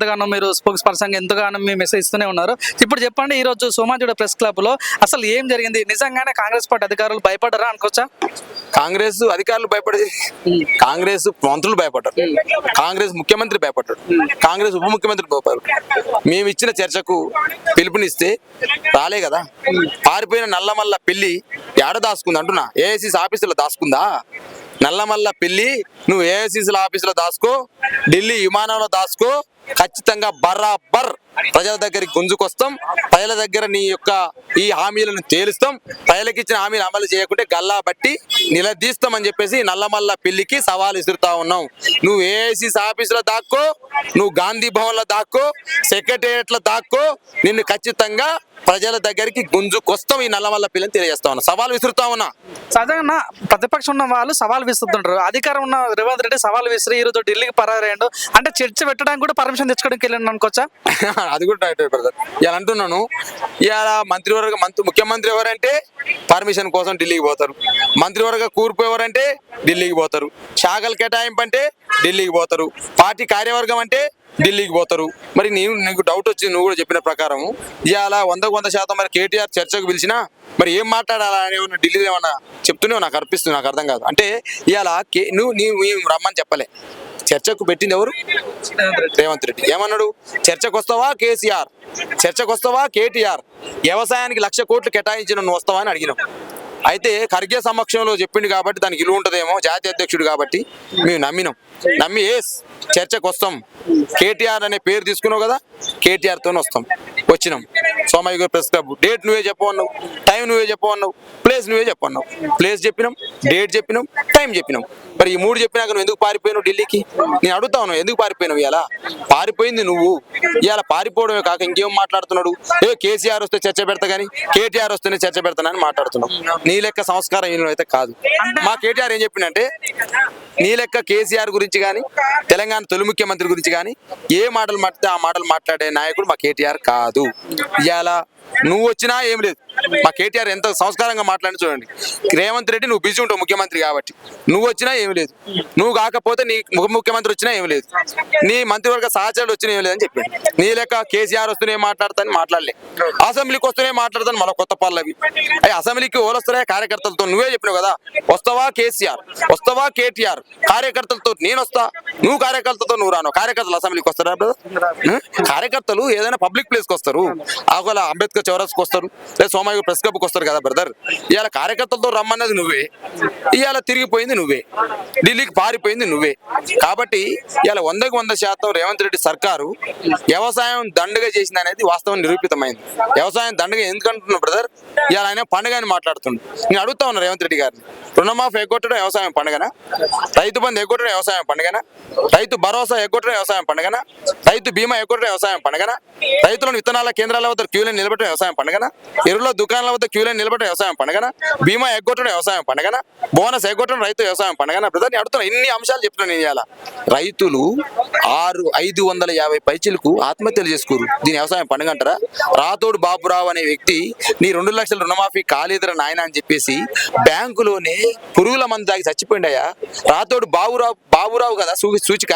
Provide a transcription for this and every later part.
ఎంతగానో మీరు spokes person ఎంతగానో మీ మెసేజ్ ఇస్తూనే ఉన్నారు. ఇప్పుడు చెప్పండి ఈ రోజు సోమాజిగూడ ప్రెస్ క్లబ్లో అసలు ఏం జరిగింది? నిజంగానే కాంగ్రెస్ పార్టీ అధికారులు భయపడ్డారా అనుకోవచ్చా? కాంగ్రెస్ అధికారులు భయపడేది కాంగ్రెస్ మంత్రులు భయపడ్డారు. కాంగ్రెస్ ముఖ్యమంత్రి భయపడ్డాడు కాంగ్రెస్ ఉప ముఖ్యమంత్రి భయపడ్డాడు మేము ఇచ్చిన చర్చకు పిలుపునిస్తే రాలే కదా. పారిపోయిన నల్లమల్ల పెళ్ళి ఏడ దాచుకుంది అంటున్నా? ఏఐసిసి ఆఫీసులో దాచుకుందా? నల్లమల్ల పెళ్ళి నువ్వు ఏఐసిసి ఆఫీసులో దాచుకో ఢిల్లీ విమానంలో దాచుకో ఖచ్చితంగా బరాబర్ ప్రజల దగ్గరికి గుంజుకొస్తాం. ప్రజల దగ్గర నీ యొక్క ఈ హామీలను తేలుస్తాం. ప్రజలకు ఇచ్చిన హామీలు అమలు చేయకుంటే గల్లా బట్టి నిలదీస్తామని చెప్పేసి నల్లమల్ల పెళ్ళికి సవాల్ విసురుతా ఉన్నాం. నువ్వు ఏసీస్ ఆఫీసులో దాక్కో నువ్వు గాంధీ భవన్లో దాక్కో సెక్రటేరియట్లో దాక్కో నిన్ను ఖచ్చితంగా ప్రజల దగ్గరికి గుంజుకొస్తాం ఈ నల్లమల్ల పిల్లని తెలియజేస్తా ఉన్నా. సవాల్ విసురుతా ఉన్నా. సహజంగా ప్రతిపక్షం ఉన్న వాళ్ళు సవాల్ విసురుతుంటారు. అధికారం ఉన్న రేవంత్ రెడ్డి సవాల్ విసిరి ఈరోజు ఢిల్లీకి పరారేయండు అంటే చర్చ పెట్టడానికి కూడా పర్మిషన్ తెచ్చుకోవడానికి వెళ్ళండి అనుకోవచ్చా అది కూడా రైట్ బ్రదర్ ఇలా అంటున్నాను ఇవాళ మంత్రివర్గ మంత్రి ముఖ్యమంత్రి ఎవరంటే పర్మిషన్ కోసం ఢిల్లీకి పోతారు. మంత్రివర్గ కూర్పు ఎవరంటే ఢిల్లీకి పోతారు. శాఖల కేటాయింపు అంటే ఢిల్లీకి పోతారు. పార్టీ కార్యవర్గం అంటే ఢిల్లీకి పోతారు. మరి నీవు నీకు డౌట్ వచ్చింది నువ్వు కూడా చెప్పిన ప్రకారం ఇవాళ వందకు వంద శాతం మరి కేటీఆర్ చర్చకు పిలిచినా మరి ఏం మాట్లాడాలా అని ఏమన్నా ఢిల్లీలో ఏమన్నా చెప్తూనే నాకు అనిపిస్తుంది నాకు అర్థం కాదు. అంటే ఇవాళ కే నువ్వు నీ రమ్మని చెప్పలే. చర్చకు పెట్టింది ఎవరు? రేవంత్ రెడ్డి. ఏమన్నాడు? చర్చకు వస్తావా కేసీఆర్? చర్చకు వస్తావా కేటీఆర్? వ్యవసాయానికి లక్ష కోట్లు కేటాయించిన నువ్వు వస్తావా అని అడిగినాం. అయితే ఖర్గే సమక్షంలో చెప్పిండు కాబట్టి దానికి ఇల్లు ఉంటుందేమో జాతీయ అధ్యక్షుడు కాబట్టి మేము నమ్మినాం. నమ్మి ఏస్ చర్చకు వస్తాం కేటీఆర్ అనే పేరు తీసుకున్నావు కదా కేటీఆర్ తోనే వస్తాం. వచ్చినాం. సోమయ్య గారు ప్రెస్ క్లబ్ డేట్ నువ్వే చెప్పమన్నావు టైం నువ్వే చెప్పమన్నావు ప్లేస్ నువ్వే చెప్పన్నావు ప్లేస్ చెప్పినాం డేట్ చెప్పినాం టైం చెప్పినాం. మరి ఈ మూడు చెప్పినాక నువ్వు ఎందుకు పారిపోయినావు ఢిల్లీకి? నేను అడుగుతా ఉన్నావు ఎందుకు పారిపోయినావు ఇలా పారిపోయింది నువ్వు. ఇలా పారిపోవడమే కాక ఇంకేం మాట్లాడుతున్నాడు? ఏ కేసీఆర్ వస్తే చర్చ పెడతా కానీ కేటీఆర్ వస్తేనే చర్చ పెడతానని మాట్లాడుతున్నావు నీ లెక్క సంస్కారం అయితే కాదు. మా కేటీఆర్ ఏం చెప్పిందంటే నీ లెక్క కేసీఆర్ గురించి కానీ తెలంగాణ తొలి ముఖ్యమంత్రి గురించి కానీ ఏ మాటలు మాట్లాడితే ఆ మాటలు మాట్లాడే నాయకుడు మా కేటీఆర్ కాదు. ఇవాళ నువ్వు వచ్చినా ఏం లేదు. మా కేటీఆర్ ఎంత సంస్కారంగా మాట్లాడి చూడండి. రేవంత్ రెడ్డి నువ్వు బిజీ ఉంటావు ముఖ్యమంత్రి కాబట్టి. నువ్వు వచ్చినా ఏం లేదు. నువ్వు కాకపోతే నీ ముఖ్యమంత్రి వచ్చినా ఏం లేదు. నీ మంత్రివర్గ సహచరులు వచ్చినా ఏం లేదని చెప్పాడు. నీ లెక్క కేసీఆర్ వస్తూనే మాట్లాడతాను మాట్లాడలే. అసెంబ్లీకి వస్తూనే మాట్లాడతాను మళ్ళీ కొత్త పల్లవి. అయ్యి అసెంబ్లీకి ఓలొస్తున్నాయి కార్యకర్తలతో నువ్వే చెప్పినావు కదా. వస్తావా కేసీఆర్? వస్తావా కేటీఆర్? కార్యకర్తలతో నేను వస్తా. నువ్వు కార్యకర్తలతో నువ్వు రాను. కార్యకర్తలు అసెంబ్లీకి వస్తారా కార్యకర్తలు ఏదైనా పబ్లిక్ ప్లేస్కి వస్తారు. ఒకవేళ అంబేద్కర్ చౌరస్కి వస్తారు. లేదా సోమయ్య ప్రెస్ క్లబ్కి వస్తారు కదా బ్రదర్ ఇవాళ కార్యకర్తలతో రమ్మన్నది నువ్వే. ఇవాళ తిరిగిపోయింది నువ్వే. ఢిల్లీకి పారిపోయింది నువ్వే. కాబట్టి ఇవాళ వందకు వంద శాతం రేవంత్ రెడ్డి సర్కారు వ్యవసాయం దండగా చేసింది అనేది వాస్తవం నిరూపితమైంది. వ్యవసాయం దండగా ఎందుకంటున్నావు బ్రదర్ ఇవాళ ఆయన పండుగ అని మాట్లాడుతుండు. నేను అడుగుతా ఉన్నా రేవంత్ రెడ్డి గారిని. రుణమాఫీ ఎగ్గొట్టడం వ్యవసాయం పండుగనా? రైతు బంధు ఎగ్గొట్టడం వ్యవసాయం పండుగనా? రైతు భరోసా ఎగ్గొట్టడం వ్యవసాయం పండుగనా? రైతు బీమా ఎగ్గొట్టడం వ్యవసాయం పండుగనా? రైతులను విత్తనాల కేంద్రాల వద్ద క్యూలను నిలబెట్టడం వ్యవసాయం పండుగనా? ఎరువుల దుకాణాల వద్ద క్యూలైన్ నిలబెట్టడం వ్యవసాయం పండుగనా? బీమా ఎగ్గొట్టడం వ్యవసాయం పండుగనా? బోనస్ ఎగ్గొట్టడం రైతు వ్యవసాయం పండుగనా? ప్రధాని అడుగుతున్నా ఇన్ని అంశాలు చెప్తున్నాను నేను ఇవాళ రైతులు ఆరు ఐదు వందల యాభై పైచీలకు ఆత్మహత్యలు చేసుకోరు దీని వ్యవసాయం పండుగ అంటారా? రాతోడు బాబురావు అనే వ్యక్తి నీ రెండు లక్షల రుణమాఫీ కాలేదురా నాయన అని చెప్పేసి బ్యాంకులోనే పురుగుల మందు తాగి చచ్చిపోయిండయా రాతోడు బాబురావు బాబురావు కదా సూచిక?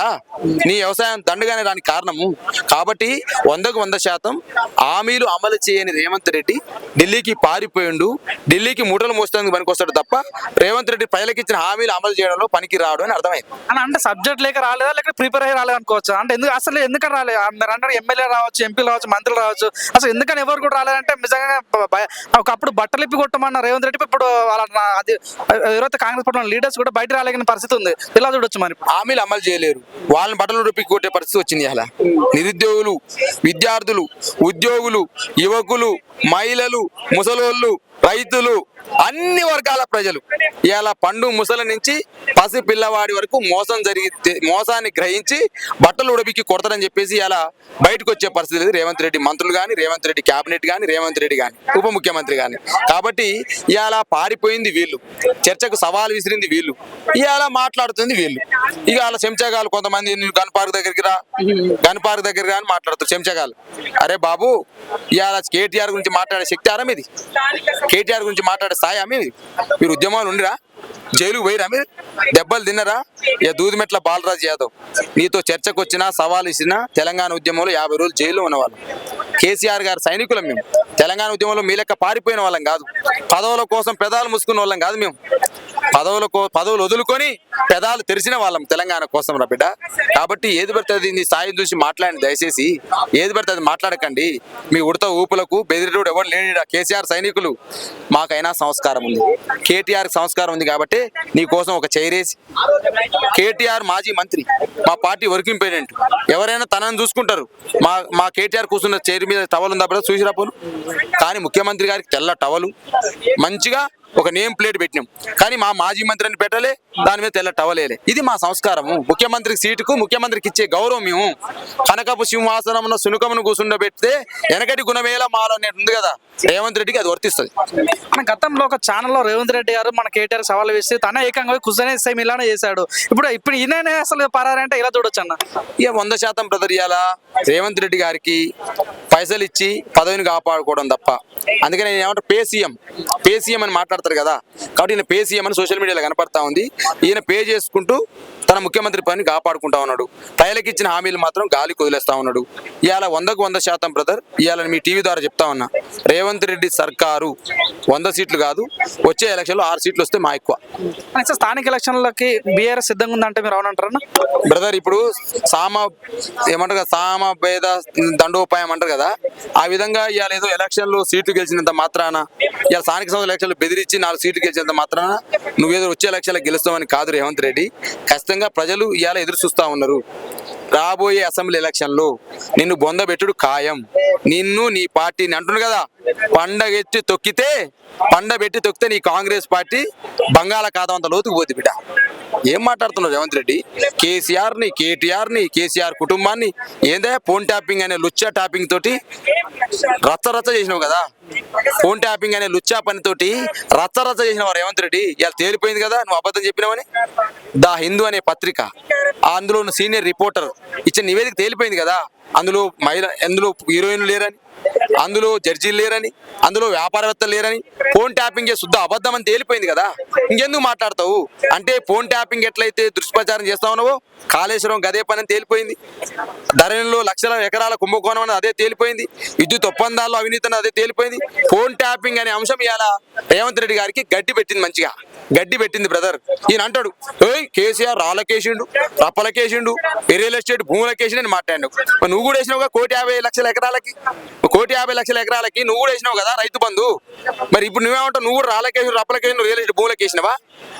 నీ వ్యవసాయం దండగానే దానికి కారణము. కాబట్టి వందకు వంద శాతం హామీలు అమలు చేయని రేవంత్ రెడ్డి ఢిల్లీకి పారిపోయిండు. ఢిల్లీకి మూటలు మోసేందుకు పనికొస్తాడు తప్ప రేవంత్ రెడ్డి ప్రజలకు ఇచ్చిన హామీలు అమలు చేయడంలో పనికి రాడు అని అర్థమైంది. అని అంటే సబ్జెక్ట్ లేక రాలేదా? లేక ప్రిపేర్ అయ్యి రాలేదు అనుకోవచ్చు? అంటే ఎందుకు అసలు ఎందుకని రాలేదు అంటారు ఎమ్మెల్యే రావచ్చు ఎంపీలు రావచ్చు మంత్రులు రావచ్చు. అసలు ఎందుకని ఎవరు కూడా రాలేదంటే నిజంగా ఒకప్పుడు బట్టలు ఇప్పి కొట్టమన్న రేవంత్ రెడ్డి ఇప్పుడు వాళ్ళ అది ఎవరైతే కాంగ్రెస్ పార్టీ లీడర్స్ కూడా బయట రాలేని పరిస్థితి ఉంది. ఇలా చూడొచ్చు మరి? హామీలు అమలు చేయలేరు. వాళ్ళని బట్టలు రూపి కొట్టే పరిస్థితి వచ్చింది అలా. నిరుద్యోగులు విద్యార్థులు ఉద్యోగులు యువకులు మహిళలు ముసలోళ్ళు రైతులు అన్ని వర్గాల ప్రజలు ఇలా పండు ముసల నుంచి పసి పిల్లవాడి వరకు మోసం జరిగి మోసాన్ని గ్రహించి బట్టలు ఉడబికి కొడతారని చెప్పేసి ఇలా బయటకు వచ్చే పరిస్థితి లేదు. రేవంత్ రెడ్డి మంత్రులు కానీ రేవంత్ రెడ్డి కేబినెట్ కానీ రేవంత్ రెడ్డి కానీ ఉప ముఖ్యమంత్రి కానీ కాబట్టి ఇలా పారిపోయింది వీళ్ళు. చర్చకు సవాల్ విసిరింది వీళ్ళు. ఇలా మాట్లాడుతుంది వీళ్ళు. ఇక అలా చెంచగాలు కొంతమంది గన్ పార్క్ దగ్గరికి రా గన్ పార్క్ దగ్గర కానీ మాట్లాడుతారు చెంచగాలు. అరే బాబు ఇలా కేటీఆర్ గురించి మాట్లాడే శక్తి ఆరా మీది? కేటీఆర్ గురించి మాట్లాడే స్థాయి మీది? మీరు ఉద్యమాలు ఉండిరా జైలుకు పోయిరా మీరు? దెబ్బలు తిన్నరా? ఇక దూదిమెట్ల బాలరాజ్ యాదవ్? నీతో చర్చకు వచ్చినా సవాల్ ఇచ్చినా తెలంగాణ ఉద్యమంలో యాభై రోజులు జైల్లో ఉన్నవాళ్ళం. కేసీఆర్ గారు సైనికులం మేము. తెలంగాణ ఉద్యమంలో మీ లెక్క పారిపోయిన వాళ్ళం కాదు. పదవుల కోసం పెదాలు ముసుకున్న వాళ్ళం కాదు మేము. పదవుల కో పదవులు వదులుకొని పెదాలు తెరిచిన వాళ్ళం తెలంగాణ కోసం రా బిడ్డ. కాబట్టి ఏది పడుతుంది అది నీ స్థాయి చూసి మాట్లాడండి దయచేసి. ఏది పడుతుంది అది మాట్లాడకండి. మీ ఉడత ఊపులకు బెదిరిడు ఎవరు లేని కేసీఆర్ సైనికులు. మాకైనా సంస్కారం ఉంది. కేటీఆర్ సంస్కారం ఉంది కాబట్టి నీ కోసం ఒక చైరేసి కేటీఆర్ మాజీ మంత్రి. మా పార్టీ వర్కింగ్ ప్రెసిడెంట్. ఎవరైనా తనని చూసుకుంటారు. మా మా కేటీఆర్ కూర్చున్న చైర్ మీద టవల్ ఉందా చూసిరా పోను. కానీ ముఖ్యమంత్రి గారికి తెల్ల టవలు. మంచిగా ఒక నేమ్ ప్లేట్ పెట్టినాం. కానీ మా మాజీ మంత్రిని పెట్టలే దాని మీద తెల్ల టవలేలే ఇది మా సంస్కారము. ముఖ్యమంత్రి సీటుకు ముఖ్యమంత్రికి ఇచ్చే గౌరవం మేము కనకపు సింహాసనం సునుకమును కూర్చుండబెడితే వెనకటి గుణమేళ మాలో అనేది ఉంది కదా. రేవంత్ రెడ్డికి అది వర్తిస్తుంది. మన గతంలో ఒక ఛానల్లో రేవంత్ రెడ్డి గారు మన కేటీఆర్ సవాల్ వేసి తన ఏకంగా కుజనే సేమ్ ఇలానే చేశాడు. ఇప్పుడు ఇప్పుడు ఈయననే అసలు పరారంటే ఇలా చూడొచ్చు అన్న ఇక వంద శాతం బ్రదర్ ఇవాళ రేవంత్ రెడ్డి గారికి పైసలు ఇచ్చి పదవిని కాపాడుకోవడం తప్ప. అందుకని నేను ఏమంటే పేసీఎం పేసీఎం అని మాట్లాడతారు కదా. కాబట్టి ఈయన పేసీఎం అని సోషల్ మీడియాలో కనపడతా ఉంది. ఈయన పే చేసుకుంటూ తన ముఖ్యమంత్రి పని కాపాడుకుంటా ఉన్నాడు. ప్రజలకు ఇచ్చిన హామీలు మాత్రం గాలి కుదిలేస్తా ఉన్నాడు. ఇవాళ వందకు వంద శాతం బ్రదర్ ఇవాళ మీ టీవీ ద్వారా చెప్తా ఉన్నా. రేవంత్ రెడ్డి సర్కారు వంద సీట్లు కాదు వచ్చే ఎలక్షన్లో ఆరు సీట్లు వస్తే మా ఎక్కువ. స్థానిక ఎలక్షన్లకి బీఆర్ఎస్ సిద్ధంగా ఉందంటే మీరు అవునంటారన్న బ్రదర్ ఇప్పుడు సామ ఏమంటారు కదా సామ భేద దండోపాయం అంటారు కదా ఆ విధంగా ఇవాళ ఏదో ఎలక్షన్లో సీట్లు గెలిచినంత మాత్రాన ఇలా స్థానిక సంస్థల ఎలక్షన్లు బెదిరించి నాలుగు సీట్లు గెలిచినంత మాత్రాన నువ్వేదో వచ్చే ఎలక్షన్లో గెలుస్తావని కాదు రేవంత్ రెడ్డి. ఖచ్చితంగా ప్రజలు ఇవాళ ఎదురు చూస్తా ఉన్నారు. రాబోయే అసెంబ్లీ ఎలక్షన్లో నిన్ను బొందబెట్టుడు ఖాయం. నిన్ను నీ పార్టీని అంటున్నారు కదా. పండగెట్టి తొక్కితే పండబెట్టి తొక్కితే నీ కాంగ్రెస్ పార్టీ బంగాళాఖాతం అంత లోతుకు పోతుంది బిడ్డ. ఏం మాట్లాడుతున్నావు రేవంత్ రెడ్డి? కేసీఆర్ని కేటీఆర్ని కేసీఆర్ కుటుంబాన్ని ఏందే? ఫోన్ ట్యాపింగ్ అనే లుచ్చా ట్యాపింగ్ తోటి రచ్చ రచ్చ చేసినావు కదా. ఫోన్ ట్యాపింగ్ అనే లుచ్చా పనితోటి రచ్చ రచ్చ చేసినావు రేవంత్ రెడ్డి? ఇలా తేలిపోయింది కదా నువ్వు అబద్ధం చెప్పినావని? ద హిందూ అనే పత్రిక. అందులో సీనియర్ రిపోర్టర్ ఇచ్చిన నివేదిక తేలిపోయింది కదా. అందులో మహిళ అందులో హీరోయిన్లు లేరని? అందులో జడ్జీలు లేరని అందులో వ్యాపారవేత్తలు లేరని ఫోన్ ట్యాపింగ్ చేసి శుద్ధ అబద్ధం అని తేలిపోయింది కదా. ఇంకెందుకు మాట్లాడతావు? అంటే ఫోన్ ట్యాపింగ్ ఎట్లయితే దుష్ప్రచారం చేస్తా ఉన్నావో కాళేశ్వరం గదే పని అని తేలిపోయింది. ధరణిలో లక్షల ఎకరాల కుంభకోణం అని అదే తేలిపోయింది. విద్యుత్ ఒప్పందాల్లో అవినీతి అదే తేలిపోయింది. ఫోన్ ట్యాపింగ్ అనే అంశం ఇవాళ రేవంత్ రెడ్డి గారికి గడ్డి పెట్టింది మంచిగా. గడ్డి పెట్టింది బ్రదర్ ఈయన అంటాడు ఏయ్ కేసీఆర్ రాళ్ళకేసిండు రప్పలకేసిండు రియల్ ఎస్టేట్ భూములకేసిండు అని మాట్లాడు నువ్వు కూడా వేసినావుగా కోటి యాభై లక్షల ఎకరాలకి? కోటి యాభై లక్షల ఎకరాలకి నువ్వు కూడా వేసినావు కదా రైతు బంధు. మరి ఇప్పుడు నువ్వేమంటావు? నువ్వు కూడా రాళ్ళకేసి రప్పలకేసి రియల్ ఎస్టేట్ భూములకు వేసినావా?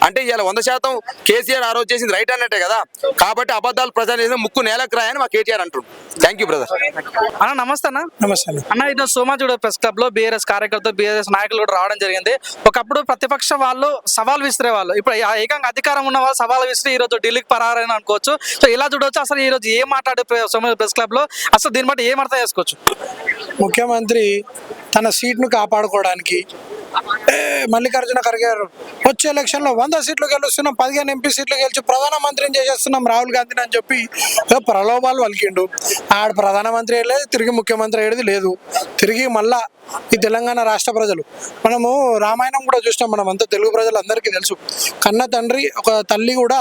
అంటే ఇవాళ వంద శాతం కేసీఆర్ ఆ రోజు చేసింది రైట్ అన్నట్టే కదా. కాబట్టి అబద్ధాలు ప్రచారం చేసిన ముక్కు నేలకు రాయని మా కేటీఆర్ అంటుండు థ్యాంక్ యూ బ్రదర్ అన్న నమస్తే అన్న. నమస్తే అన్న. ఇది సోమాజుడ ప్రెస్ క్లబ్లో బీఆర్ఎస్ కార్యకర్తలు బీఆర్ఎస్ నాయకులు కూడా రావడం జరిగింది. ఒకప్పుడు ప్రతిపక్ష వాళ్ళు సవాల్ విసిరే వాళ్ళు. ఇప్పుడు ఏకంగా అధికారం ఉన్న వాళ్ళు సవాల్ విసిరి ఈ రోజు ఢిల్లీకి పరారని అనుకోవచ్చు. సో ఇలా చూడవచ్చు అసలు ఈ రోజు ఏం మాట్లాడే సోమాజు ప్రెస్ క్లబ్లో? అసలు దీన్ని బట్టి ఏం అర్థం చేసుకోవచ్చు? ముఖ్యమంత్రి తన సీట్ను కాపాడుకోవడానికి. మల్లికార్జున ఖర్గే గారు వచ్చే ఎలక్షన్లో వంద సీట్లు గెలుస్తున్నాం పదిహేను ఎంపీ సీట్లు గెలిచి ప్రధానమంత్రిని చేసేస్తున్నాం రాహుల్ గాంధీని అని చెప్పి ప్రలోభాలు పలికిండు ఆడ ప్రధానమంత్రి లేదు తిరిగి ముఖ్యమంత్రి అయ్యేది లేదు. తిరిగి మళ్ళా ఈ తెలంగాణ రాష్ట్ర ప్రజలు. మనము రామాయణం కూడా చూసినాం మనం అంతా తెలుగు ప్రజలు అందరికీ తెలుసు. కన్న తండ్రి ఒక తల్లి కూడా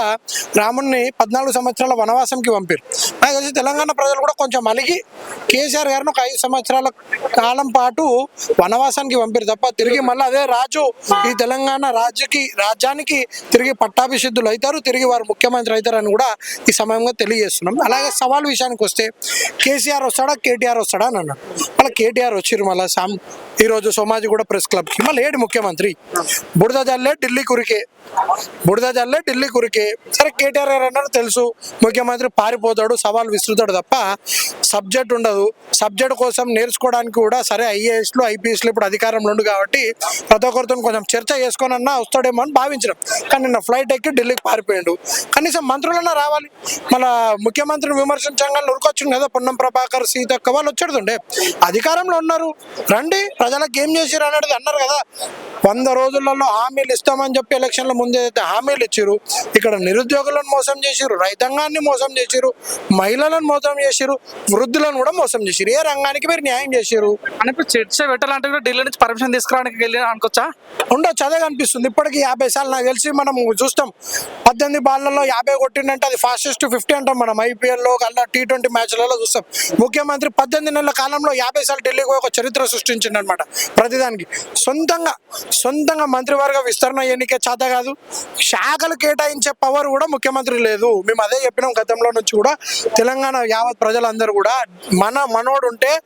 రాముణ్ణి పద్నాలుగు సంవత్సరాల వనవాసంకి పంపారు. నాకు తెలిసి తెలంగాణ ప్రజలు కూడా కొంచెం అలిగి కేసీఆర్ గారిని ఒక ఐదు సంవత్సరాల కాలం పాటు వనవాసానికి పంపారు తప్ప తిరిగి మళ్ళీ అదే రాజు ఈ తెలంగాణ రాజ్యకి రాజ్యానికి తిరిగి పట్టాభిషిద్ధులు అవుతారు తిరిగి వారు ముఖ్యమంత్రి అవుతారని అని కూడా ఈ సమయంగా తెలియజేస్తున్నాం. అలాగే సవాల్ విషయానికి వస్తే కేసీఆర్ వస్తాడా కేటీఆర్ వస్తాడా అని అన్నాడు. మళ్ళీ కేటీఆర్ వచ్చిర్రు మళ్ళీ సామ్ ఈరోజు సోమాజిగూడ ప్రెస్ క్లబ్కి మళ్ళీ ఏడు ముఖ్యమంత్రి. బుడద జల్లే ఢిల్లీ కురికే. బుడద జల్లే ఢిల్లీ కురికే. సరే కేటీఆర్ గారు అన్నారు తెలుసు. ముఖ్యమంత్రి పారిపోతాడు సవాల్ విసురుతాడు తప్ప సబ్జెక్ట్ ఉండదు. సబ్జెక్ట్ కోసం నేర్చుకోవడానికి కూడా సరే ఐఏఎస్లు ఐపీఎస్లు ఇప్పుడు అధికారంలో ఉండు కాబట్టి ప్రతి ఒక్కరితో కొంచెం చర్చ చేసుకొని అన్నా వస్తాడేమో అని భావించినాం. కానీ నిన్న ఫ్లైట్ ఎక్కి ఢిల్లీకి పారిపోయాడు. కనీసం మంత్రులన్నా రావాలి. మన ముఖ్యమంత్రిని విమర్శించంగా ఉరకొచ్చింది కదా పొన్నం ప్రభాకర్ సీతక్క వాళ్ళు వచ్చేడుతుండే. అధికారంలో ఉన్నారు. రండి ప్రజలకు ఏం చేసిరు అనేది అన్నారు కదా. వంద రోజులలో హామీలు ఇస్తామని చెప్పి ఎలక్షన్ల ముందే అయితే హామీలు ఇచ్చారు ఇక్కడ నిరుద్యోగులను మోసం చేసిరు రైతాంగాన్ని మోసం చేసిరు మహిళలను మోసం చేసిరు వృద్ధులను కూడా మోసం చేసిరు ఏ రంగానికి మీరు న్యాయం చేసిరు ఇప్పుడు చర్చ పెట్టాలంటే కూడా ఢిల్లీ నుంచి పర్మిషన్ తీసుకురావడానికి వెళ్ళి అనుకోవచ్చా? ఉండొచ్చు అదే కనిపిస్తుంది. ఇప్పటికి యాభై సార్లు నాకు తెలిసి మనం చూస్తాం. పద్దెనిమిది బాళ్ళలో యాభై కొట్టిందంటే అది ఫాస్టెస్ట్ ఫిఫ్టీ అంటాం మనం. ఐపీఎల్లో అలా టీ ట్వంటీ మ్యాచ్లలో చూస్తాం. ముఖ్యమంత్రి పద్దెనిమిది నెలల కాలంలో యాభై సార్లు ఢిల్లీకి పోయి ఒక చరిత్ర సృష్టించింది అనమాట ప్రతిదానికి. సొంతంగా సొంతంగా మంత్రివర్గ విస్తరణ ఎన్నికే చేత కాదు శాఖలు కేటాయించే పవర్ కూడా ముఖ్యమంత్రి లేదు. మేము అదే చెప్పినాం గతంలో నుంచి కూడా తెలంగాణ యావత్ ప్రజలందరూ కూడా మన మనోడు ఉంటే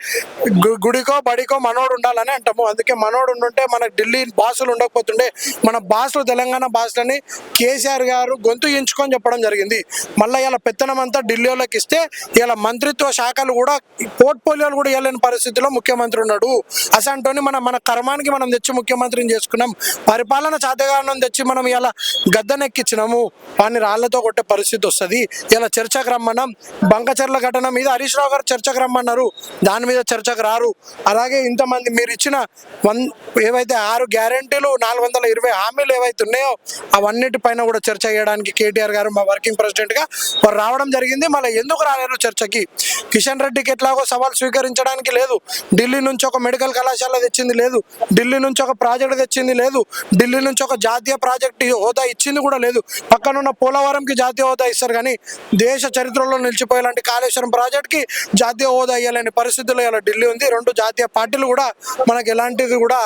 గు- గుడికో బడికో మనోడు ఉండాలని అంటాము. అందుకే మనోడు ఉండుంటే మనకు ఢిల్లీ బాసులు ఉండకపోతుండే మన బాసులు తెలంగాణ బాసులని కేసీఆర్ గారు గొంతు ఎంచుకొని చెప్పడం జరిగింది. మళ్ళీ ఇలా పెత్తనం అంతా ఢిల్లీలోకి ఇస్తే ఇలా మంత్రిత్వ శాఖలు కూడా పోర్ట్ఫోలియోలు కూడా ఇవ్వలేని పరిస్థితిలో ముఖ్యమంత్రి ఉన్నాడు. అసంటోని మనం మన కర్మానికి మనం తెచ్చి ముఖ్యమంత్రిని చేసుకున్నాం. పరిపాలన చాతగానం తెచ్చి మనం ఇలా గద్దెనెక్కించినాము వాడిని రాళ్ళతో కొట్టే పరిస్థితి వస్తుంది. ఇలా చర్చకు రమ్మన్నాం. బంకచర్ల ఘటన మీద హరీష్ రావు గారు చర్చకు రమ్మన్నారు. దాని మీద చర్చకు రారు. అలాగే ఇంతమంది మీరు ఇచ్చిన వన్ ఏవైతే ఆరు గ్యారంటీలు నాలుగు వందల ఇరవై హామీలు ఏవైతే ఉన్నాయో అవన్నిటిపైన కూడా చర్చ చేయడానికి కేటీఆర్ గారు మా వర్కింగ్ ప్రెసిడెంట్గా వారు రావడం జరిగింది. మళ్ళీ ఎందుకు రాలేరు చర్చకి? కిషన్ రెడ్డికి ఎట్లాగో సవాల్ స్వీకరించడానికి లేదు. ఢిల్లీ నుంచి ఒక మెడికల్ కళాశాల తెచ్చింది లేదు. ఢిల్లీ నుంచి ఒక ప్రాజెక్ట్ తెచ్చింది లేదు. ఢిల్లీ నుంచి ఒక జాతీయ ప్రాజెక్ట్ హోదా ఇచ్చింది కూడా లేదు. పక్కనున్న పోలవరంకి జాతీయ హోదా ఇస్తారు కానీ దేశ చరిత్రలో నిలిచిపోయేలాంటి కాళేశ్వరం ప్రాజెక్ట్కి జాతీయ హోదా ఇవ్వలేని పరిస్థితుల్లో ఇలా ఢిల్లీ ఉంది. రెండు జాతీయ పార్టీలు కూడా మనకి ఎలాంటిది కూడా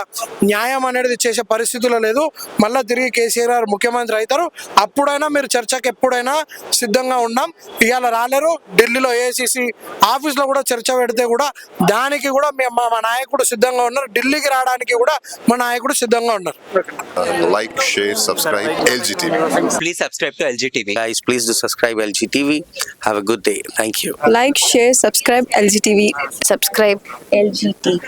న్యాయం అనేది చేసే పరిస్థితుల్లో లేదు. మళ్ళీ తిరిగి కేసీఆర్ గారు ముఖ్యమంత్రి అవుతారు. అప్పుడైనా మీరు చర్చకి ఎప్పుడైనా సిద్ధంగా ఉన్నాం. ఇవాళ రాలేరు. ఢిల్లీలో ఏసీసీ ఆఫీస్లో కూడా చర్చ పెడితే కూడా దానికి కూడా రావడానికి మా నాయకుడు సిద్ధంగా ఉన్నారు. ఢిల్లీకి రావడానికి కూడా మా నాయకుడు సిద్ధంగా ఉన్నారు. Like share subscribe LG TV please subscribe to LG TV guys please do subscribe LG TV have a good day thank you like share subscribe LG TV subscribe LG TV